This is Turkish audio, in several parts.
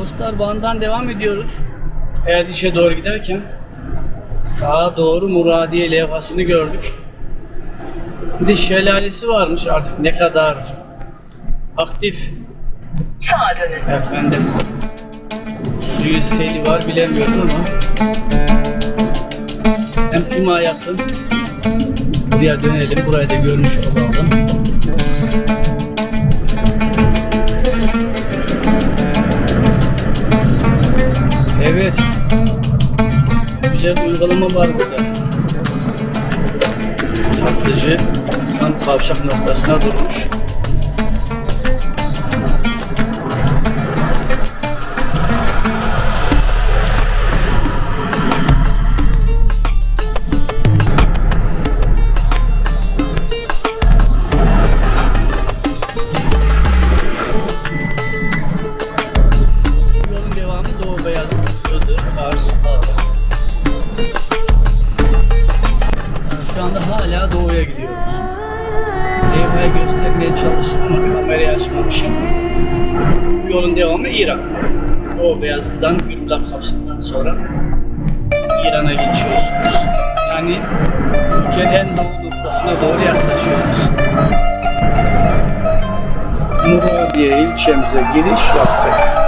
Dostlar Van'dan devam ediyoruz. Erdiş'e doğru giderken sağa doğru Muradiye levhasını gördük. Bir de şelalesi varmış artık ne kadar aktif Sağa dönün. efendim. Suyu seli var bilemiyoruz ama hem Cuma yakın buraya dönelim. Burayı da görmüş olalım. Evet. Güzel uygulama var burada. Tatlıcı tam kavşak noktasına durmuş. Çalıştım ama kamerayı açmamışım. Yolun devamı İran. Doğu Beyazıt'tan Gürbulan kapısından sonra İran'a geçiyorsunuz. Yani ülkenin en doğu noktasına doğru yaklaşıyoruz. Muradiye ilçemize giriş yaptık.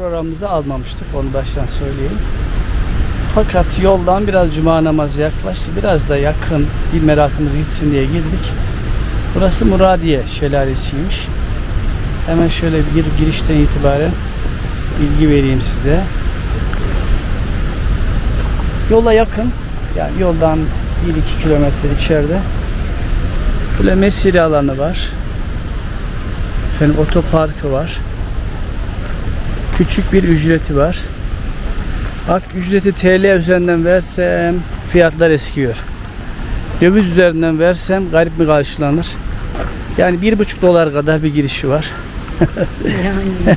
Programımıza almamıştık onu baştan söyleyeyim. Fakat yoldan biraz cuma namazı yaklaştı. Biraz da yakın bir merakımız gitsin diye girdik. Burası Muradiye Şelalesi'ymiş. Hemen şöyle bir gir- girişten itibaren bilgi vereyim size. Yola yakın. Yani yoldan 1-2 kilometre içeride. Böyle mesire alanı var. Efendim otoparkı var. Küçük bir ücreti var. Artık ücreti TL üzerinden versem fiyatlar eskiyor. Döviz üzerinden versem garip mi karşılanır? Yani bir buçuk dolar kadar bir girişi var. Yani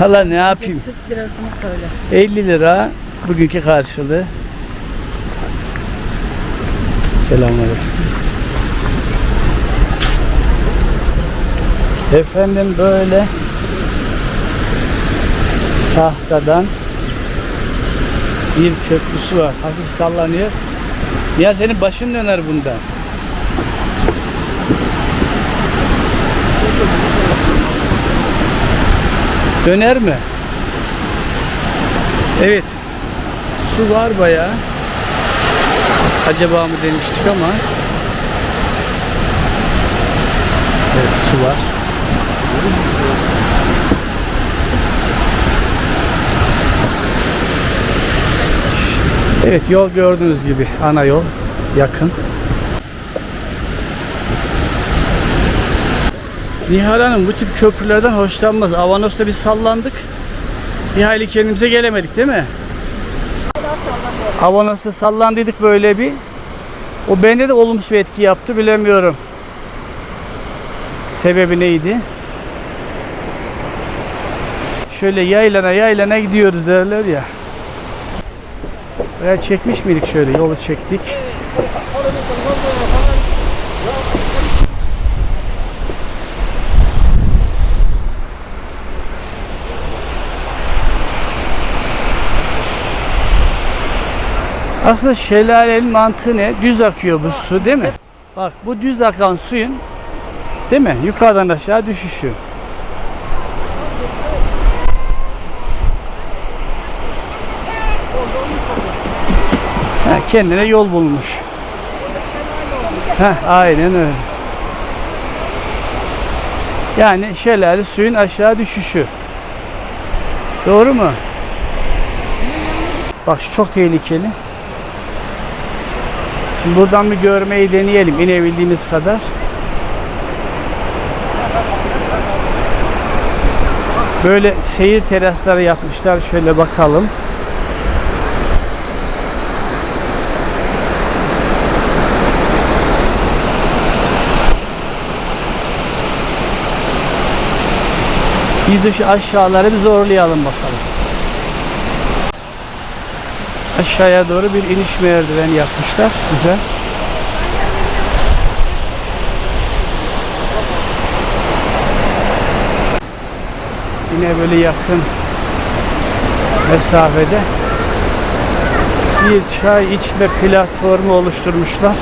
Valla ne yapayım? Türk lirasını söyle. 50 lira bugünkü karşılığı. Selamünaleyküm. Efendim böyle tahtadan bir köprüsü var. Hafif sallanıyor. Ya senin başın döner bundan. Döner mi? Evet. Su var bayağı. acaba mı demiştik ama Evet su var. Evet yol gördüğünüz gibi ana yol yakın. Nihal Hanım bu tip köprülerden hoşlanmaz. Avanos'ta biz sallandık. Bir hayli kendimize gelemedik değil mi? Avanos'ta sallandıydık böyle bir. O bende de olumsuz bir etki yaptı bilemiyorum. Sebebi neydi? Şöyle yaylana yaylana gidiyoruz derler ya. Veya çekmiş miydik şöyle yolu çektik. Aslında şelalenin mantığı ne? Düz akıyor bu su değil mi? Bak bu düz akan suyun değil mi? Yukarıdan aşağı düşüşü. Kendine yol bulmuş. Heh, aynen öyle. Yani şelale suyun aşağı düşüşü. Doğru mu? Bak şu çok tehlikeli. Şimdi buradan bir görmeyi deneyelim inebildiğimiz kadar. Böyle seyir terasları yapmışlar. Şöyle bakalım. Bir de şu aşağıları bir zorlayalım bakalım. Aşağıya doğru bir iniş merdiveni yapmışlar. Güzel. Yine böyle yakın mesafede bir çay içme platformu oluşturmuşlar.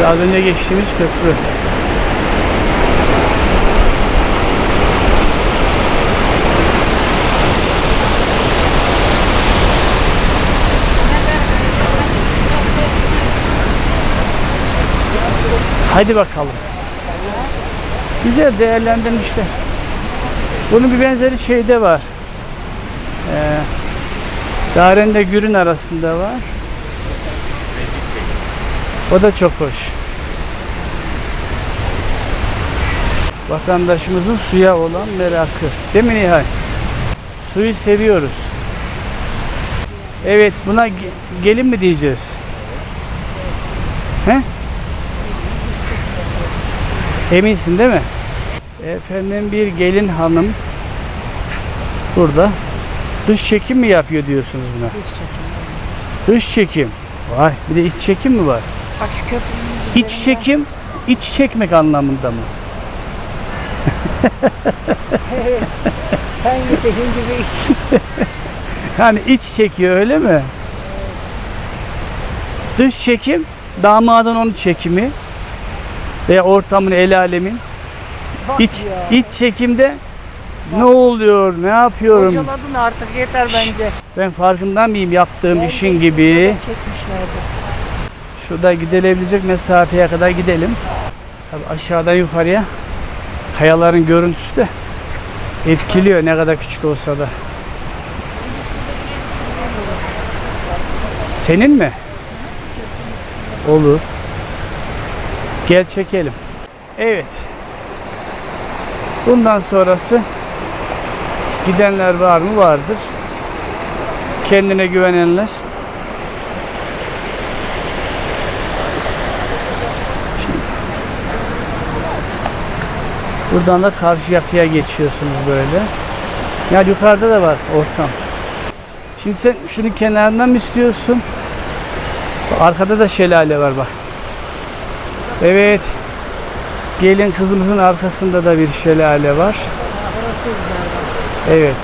Ve Az önce geçtiğimiz köprü. Hadi bakalım. Güzel değerlendirmişler. Bunun bir benzeri şeyde var. Ee, Daren'de Gürün arasında var. O da çok hoş. Vatandaşımızın suya olan merakı. Değil mi Nihal? Suyu seviyoruz. Evet buna ge- gelin mi diyeceğiz? He? Eminsin değil mi? Efendim bir gelin hanım burada dış çekim mi yapıyor diyorsunuz buna? Dış çekim. Vay bir de iç çekim mi var? Bak şu köprünün İç çekim, iç çekmek anlamında mı? sen de senin gibi iç. Yani iç çekiyor öyle mi? Dış çekim, damadın onun çekimi veya ortamın el alemin. Bak İç, ya. iç çekimde ne oluyor, ne yapıyorum? Kocaladın artık yeter Şşş. bence. Ben farkında mıyım yaptığım işin gibi? Çekmişlerdi. Şurada gidilebilecek mesafeye kadar gidelim. Tabii aşağıdan yukarıya kayaların görüntüsü de etkiliyor ne kadar küçük olsa da. Senin mi? Olur. Gel çekelim. Evet. Bundan sonrası gidenler var mı? Vardır. Kendine güvenenler. Buradan da karşı yakıya geçiyorsunuz böyle. Yani yukarıda da var ortam. Şimdi sen şunun kenarından mı istiyorsun? Arkada da şelale var bak. Evet. Gelin kızımızın arkasında da bir şelale var. Evet.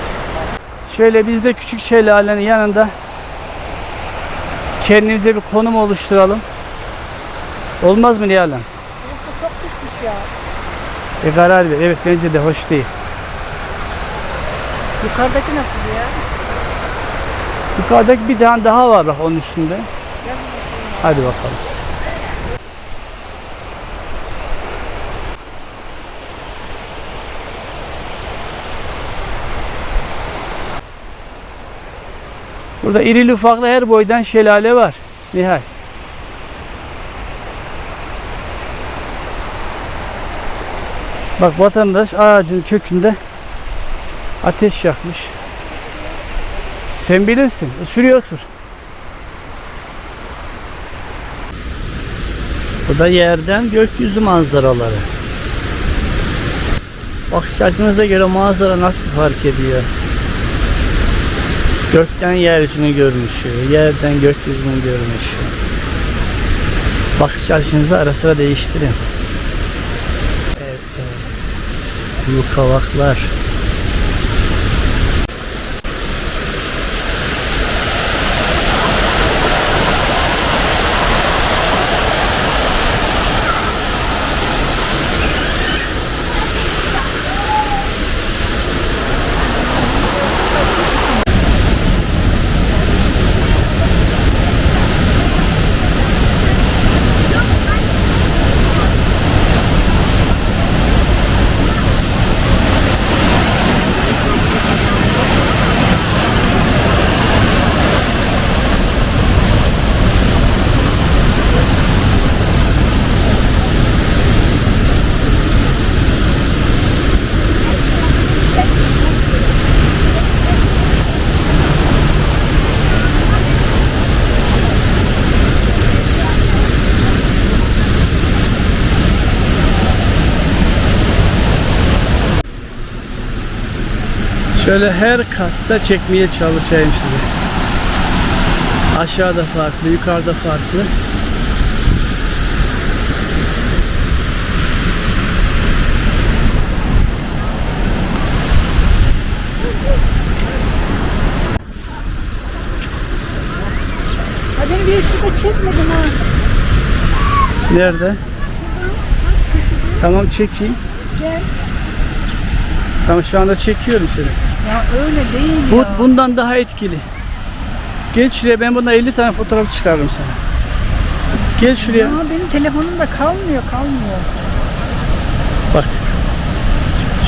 Şöyle biz de küçük şelalenin yanında kendimize bir konum oluşturalım. Olmaz mı Nihal'im? Çok düşmüş ya. E karar ver. Evet bence de hoş değil. Yukarıdaki nasıl ya? Yukarıdaki bir tane daha var bak onun üstünde. Hadi bakalım. Burada irili ufaklı her boydan şelale var. Nihal. Bak vatandaş ağacın kökünde ateş yakmış. Sen bilirsin. Şuraya otur. Bu da yerden gökyüzü manzaraları. Bakış açınıza göre manzara nasıl fark ediyor? Gökten yeryüzünü görmüşü, yerden gökyüzünü görmüşü. Bakış açınızı ara sıra değiştirin. Evet, evet. Şöyle her katta çekmeye çalışayım size. Aşağıda farklı, yukarıda farklı. Ha beni bir ışıkta çekmedin ha. Nerede? Tamam çekeyim. Gel. Tamam şu anda çekiyorum seni. Ya öyle değil Bu ya. bundan daha etkili. Gel şuraya ben bundan 50 tane fotoğraf çıkarırım sana. Gel şuraya. Ya benim telefonumda kalmıyor kalmıyor. Bak.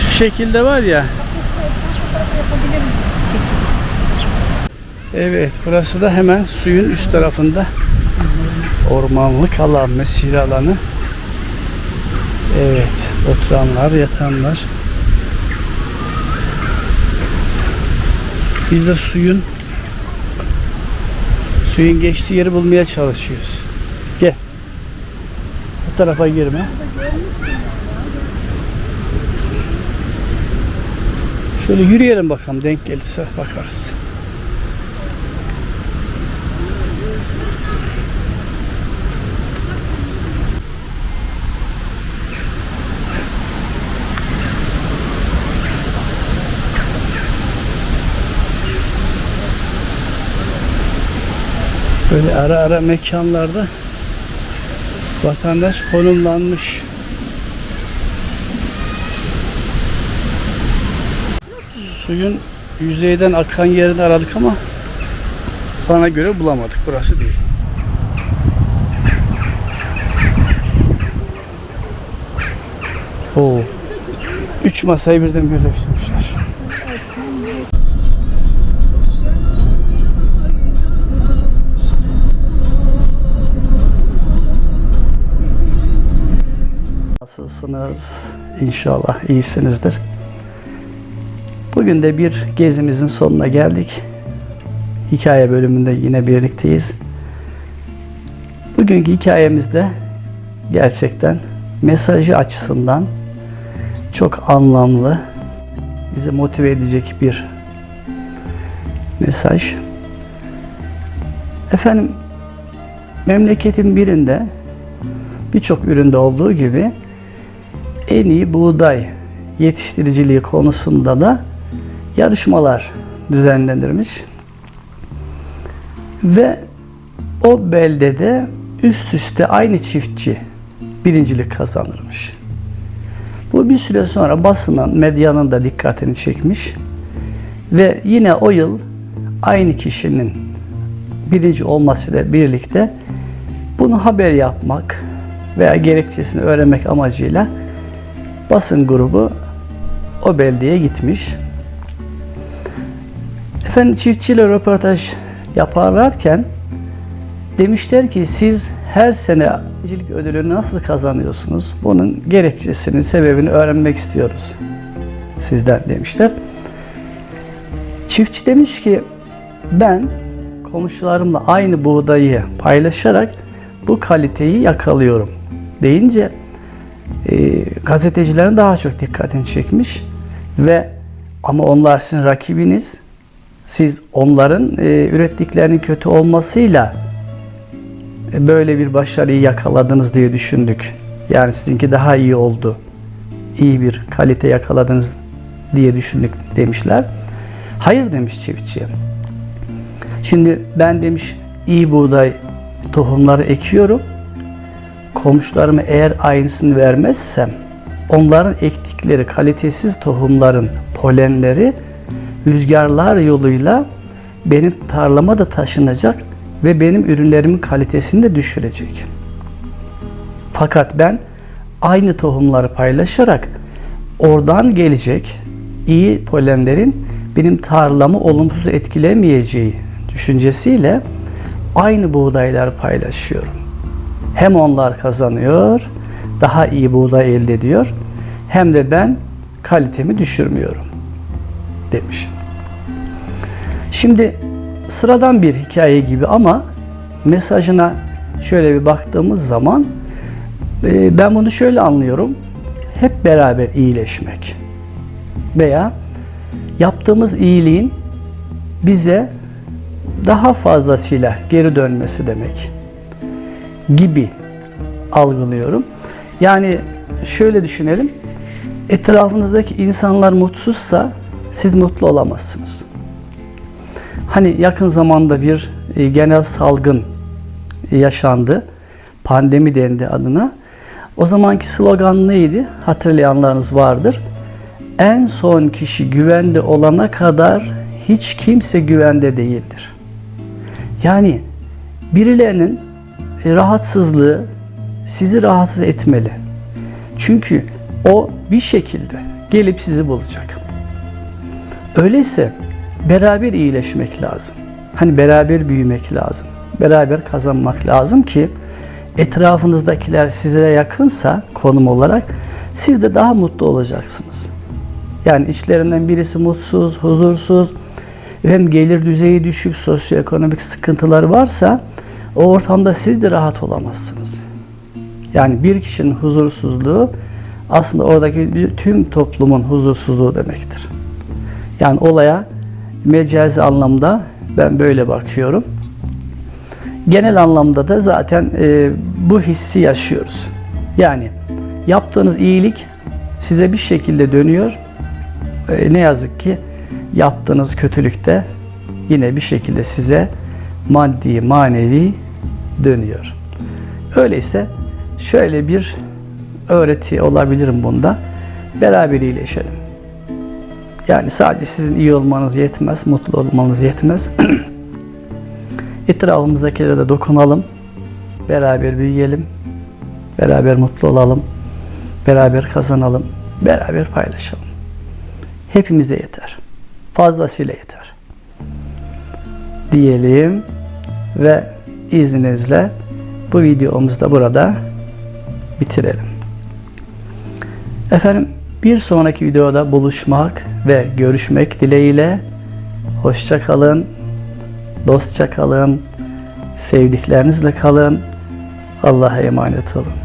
Şu şekilde var ya. Evet burası da hemen suyun üst tarafında. Ormanlık alan, mesire alanı. Evet oturanlar, yatanlar. Biz de suyun suyun geçtiği yeri bulmaya çalışıyoruz. Gel. Bu tarafa girme. Şöyle yürüyelim bakalım denk gelirse bakarız. Böyle ara ara mekanlarda vatandaş konumlanmış. Suyun yüzeyden akan yerini aradık ama bana göre bulamadık. Burası değil. Oo. Üç masayı birden birleştirmişler. Nasılsınız? İnşallah iyisinizdir. Bugün de bir gezimizin sonuna geldik. Hikaye bölümünde yine birlikteyiz. Bugünkü hikayemizde gerçekten mesajı açısından çok anlamlı, bizi motive edecek bir mesaj. Efendim, memleketin birinde birçok üründe olduğu gibi en iyi buğday yetiştiriciliği konusunda da yarışmalar düzenlenirmiş. Ve o beldede üst üste aynı çiftçi birincilik kazanırmış. Bu bir süre sonra basının, medyanın da dikkatini çekmiş. Ve yine o yıl aynı kişinin birinci olmasıyla birlikte bunu haber yapmak veya gerekçesini öğrenmek amacıyla basın grubu o beldeye gitmiş. Efendim çiftçiyle röportaj yaparlarken demişler ki siz her sene çiftçilik ödülünü nasıl kazanıyorsunuz? Bunun gerekçesini, sebebini öğrenmek istiyoruz sizden demişler. Çiftçi demiş ki ben komşularımla aynı buğdayı paylaşarak bu kaliteyi yakalıyorum deyince e, gazetecilerin daha çok dikkatini çekmiş ve ama onlar sizin rakibiniz. Siz onların e, ürettiklerinin kötü olmasıyla e, böyle bir başarıyı yakaladınız diye düşündük. Yani sizinki daha iyi oldu. İyi bir kalite yakaladınız diye düşündük demişler. Hayır demiş çiftçi. Şimdi ben demiş iyi buğday tohumları ekiyorum. Komşularıma eğer aynısını vermezsem onların ektikleri kalitesiz tohumların polenleri rüzgarlar yoluyla benim tarlama da taşınacak ve benim ürünlerimin kalitesini de düşürecek. Fakat ben aynı tohumları paylaşarak oradan gelecek iyi polenlerin benim tarlamı olumsuz etkilemeyeceği düşüncesiyle aynı buğdaylar paylaşıyorum. Hem onlar kazanıyor, daha iyi buğday elde ediyor, hem de ben kalitemi düşürmüyorum demiş. Şimdi sıradan bir hikaye gibi ama mesajına şöyle bir baktığımız zaman e, ben bunu şöyle anlıyorum. Hep beraber iyileşmek veya yaptığımız iyiliğin bize daha fazlasıyla geri dönmesi demek gibi algılıyorum. Yani şöyle düşünelim. Etrafınızdaki insanlar mutsuzsa siz mutlu olamazsınız. Hani yakın zamanda bir e, genel salgın yaşandı. Pandemi dendi adına. O zamanki slogan neydi? Hatırlayanlarınız vardır. En son kişi güvende olana kadar hiç kimse güvende değildir. Yani birilerinin rahatsızlığı sizi rahatsız etmeli. Çünkü o bir şekilde gelip sizi bulacak. Öyleyse beraber iyileşmek lazım. Hani beraber büyümek lazım. Beraber kazanmak lazım ki etrafınızdakiler size yakınsa konum olarak siz de daha mutlu olacaksınız. Yani içlerinden birisi mutsuz, huzursuz, hem gelir düzeyi düşük, sosyoekonomik sıkıntılar varsa o ortamda siz de rahat olamazsınız. Yani bir kişinin huzursuzluğu aslında oradaki tüm toplumun huzursuzluğu demektir. Yani olaya mecazi anlamda ben böyle bakıyorum. Genel anlamda da zaten e, bu hissi yaşıyoruz. Yani yaptığınız iyilik size bir şekilde dönüyor. E, ne yazık ki yaptığınız kötülük de yine bir şekilde size maddi, manevi dönüyor. Öyleyse şöyle bir öğreti olabilirim bunda. Beraber iyileşelim. Yani sadece sizin iyi olmanız yetmez, mutlu olmanız yetmez. Etrafımızdakilere de dokunalım. Beraber büyüyelim. Beraber mutlu olalım. Beraber kazanalım. Beraber paylaşalım. Hepimize yeter. Fazlasıyla yeter. Diyelim ve izninizle bu videomuzu da burada bitirelim. Efendim bir sonraki videoda buluşmak ve görüşmek dileğiyle hoşça kalın, dostça kalın, sevdiklerinizle kalın. Allah'a emanet olun.